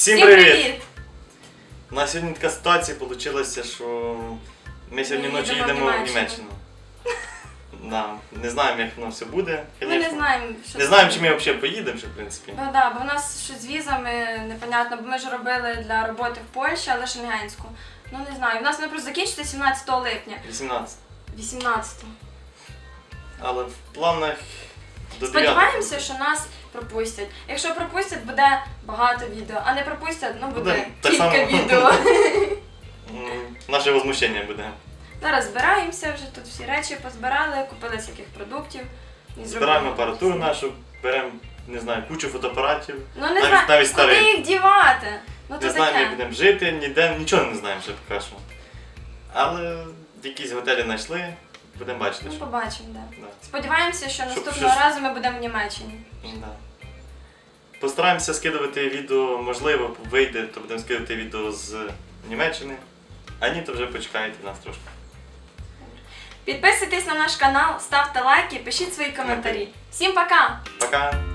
Всім привіт! На сьогодні така ситуація вийшла, що ми сьогодні Ми ночі їдемо в їдемо в Німеччину. Німеччину. Да. Не знаємо, як воно все буде. Ми не конечно. знаємо, що Не це знаємо, буде. чи ми взагалі поїдемо, ще, в принципі. Ну да, бо в нас щось з візами непонятно, бо ми ж робили для роботи в Польщі, але шенгенську. Ну не знаю. У нас воно просто закінчиться 17 липня. 18. 18. Але в планах до 9. Сподіваємося, що нас пропустять. Якщо пропустять, буде багато відео, а не пропустять, ну буде так кілька само. відео. Наше возмущення буде. Зараз збираємося, вже тут всі речі позбирали, купили всяких продуктів. і Збираємо апаратуру нашу, беремо, не знаю, кучу фотоапаратів. Ну не навіть- знаю, навіть куди їх дівати? Ну то Не знаємо, як будемо жити, ніде, нічого не знаємо ще поки що. Але якісь готелі знайшли, будемо бачити, Ну що. побачимо, да. Да. Сподіваємося, що Щоб наступного щось- разу ми будемо в Німеччині. Да. Постараємося скидувати відео, можливо, вийде, то будемо скидувати відео з Німеччини. А ні, то вже почекайте нас трошки. Підписуйтесь на наш канал, ставте лайки, пишіть свої коментарі. Всім пока! Пока!